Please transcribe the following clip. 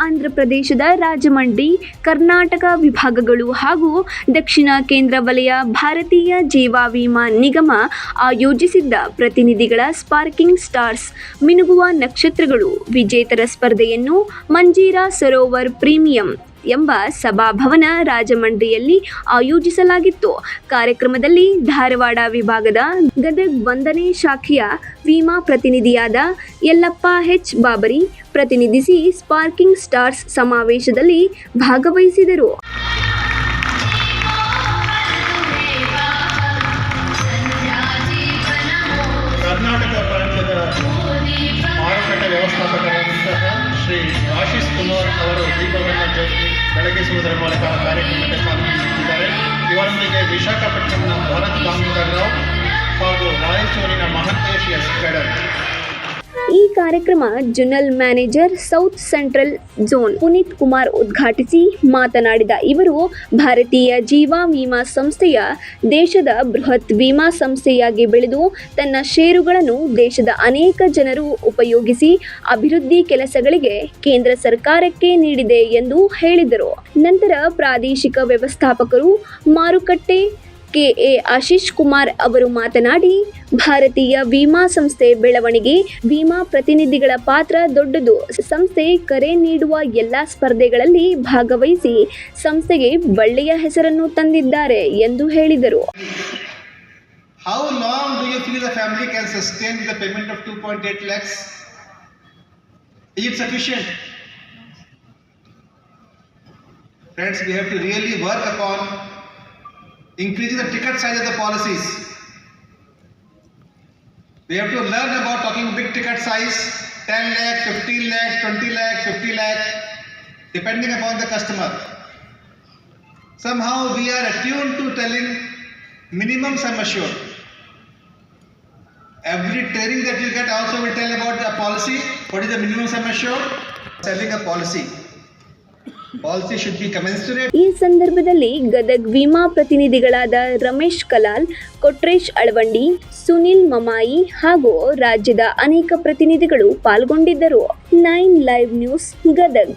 ಆಂಧ್ರಪ್ರದೇಶದ ರಾಜಮಂಡಿ, ಕರ್ನಾಟಕ ವಿಭಾಗಗಳು ಹಾಗೂ ದಕ್ಷಿಣ ಕೇಂದ್ರ ವಲಯ ಭಾರತೀಯ ಜೀವ ವಿಮಾ ನಿಗಮ ಆಯೋಜಿಸಿದ್ದ ಪ್ರತಿನಿಧಿಗಳ ಸ್ಪಾರ್ಕಿಂಗ್ ಸ್ಟಾರ್ಸ್ ಮಿನುಗುವ ನಕ್ಷತ್ರಗಳು ವಿಜೇತರ ಸ್ಪರ್ಧೆಯನ್ನು ಮಂಜೀರಾ ಸರೋವರ್ ಪ್ರೀಮಿಯಂ ಎಂಬ ಸಭಾಭವನ ರಾಜಮಂಡ್ರಿಯಲ್ಲಿ ಆಯೋಜಿಸಲಾಗಿತ್ತು. ಕಾರ್ಯಕ್ರಮದಲ್ಲಿ ಧಾರವಾಡ ವಿಭಾಗದ ಗದಗ್ ಒಂದನೇ ಶಾಖೆಯ ವಿಮಾ ಪ್ರತಿನಿಧಿಯಾದ ಯಲ್ಲಪ್ಪ ಹೆಚ್ ಬಾಬರಿ ಪ್ರತಿನಿಧಿಸಿ ಸ್ಪಾರ್ಕಿಂಗ್ ಸ್ಟಾರ್ಸ್ ಸಮಾವೇಶದಲ್ಲಿ ಭಾಗವಹಿಸಿದರು. ಬೆಳಗಿಸುವುದರ ಮೂಲಕ ಕಾರ್ಯಕ್ರಮಕ್ಕೆ ಚಾಲನೆ ನೀಡುತ್ತಿದ್ದಾರೆ ಇವರೊಂದಿಗೆ ವಿಶಾಖಪಟ್ಟಣಂನ ಭರತ್ ಈ ಕಾರ್ಯಕ್ರಮ general manager south central zone Puneet Kumar ಉದ್ಘಾಟಿಸಿ ಮಾತನಾಡಿದ ಇವರು, ಭಾರತೀಯ ಜೀವ ವಿಮಾ ಸಂಸ್ಥೆಯ ದೇಶದ ಬೃಹತ್ ವಿಮಾ ಸಂಸ್ಥೆಯಾಗಿ ಬೆಳೆದು ತನ್ನ ಷೇರುಗಳನ್ನು ದೇಶದ ಅನೇಕ ಜನರು ಉಪಯೋಗಿಸಿ ಅಭಿವೃದ್ಧಿ ಕೆಲಸಗಳಿಗೆ ಕೇಂದ್ರ ಸರ್ಕಾರಕ್ಕೆ ನೀಡಿದೆ ಎಂದು ಹೇಳಿದರು. ನಂತರ ಪ್ರಾದೇಶಿಕ ವ್ಯವಸ್ಥಾಪಕರು ಮಾರುಕಟ್ಟೆ ಕೆಎ ಆಶೀಶ್ ಕುಮಾರ್ ಅವರು ಮಾತನಾಡಿ ಭಾರತೀಯ ವಿಮಾ ಸಂಸ್ಥೆ ಬೆಳವಣಿಗೆ ವಿಮಾ ಪ್ರತಿನಿಧಿಗಳ ಪಾತ್ರ ದೊಡ್ಡದು ಸಂಸ್ಥೆ ಕರೆ ನೀಡುವ ಎಲ್ಲ ಸ್ಪರ್ಧೆಗಳಲ್ಲಿ ಭಾಗವಹಿಸಿ ಸಂಸ್ಥೆಗೆ ಒಳ್ಳೆಯ ಹೆಸರನ್ನು ತಂದಿದ್ದಾರೆ ಎಂದು ಹೇಳಿದರು How long do you feel the family can sustain the payment of 2.8 lakhs? Is it sufficient? Friends, we have to really work upon increasing the ticket size of the policies. We have to learn about talking big ticket size 10 lakh, 15 lakh, 20 lakh, 50 lakh, depending upon the customer. Somehow we are attuned to telling minimum sum assured. Every training that you get also will tell about the policy. What is the minimum sum assured? Selling a policy. ಈ ಸಂದರ್ಭದಲ್ಲಿ ಗದಗ್ ವಿಮಾ ಪ್ರತಿನಿಧಿಗಳಾದ ರಮೇಶ್ ಕಲಾಲ್, ಕೊಟ್ರೇಶ್ ಅಳವಂಡಿ, ಸುನಿಲ್ ಮಮಾಯಿ ಹಾಗೂ ರಾಜ್ಯದ ಅನೇಕ ಪ್ರತಿನಿಧಿಗಳು ಪಾಲ್ಗೊಂಡಿದ್ದರು. Nine live news Gadag.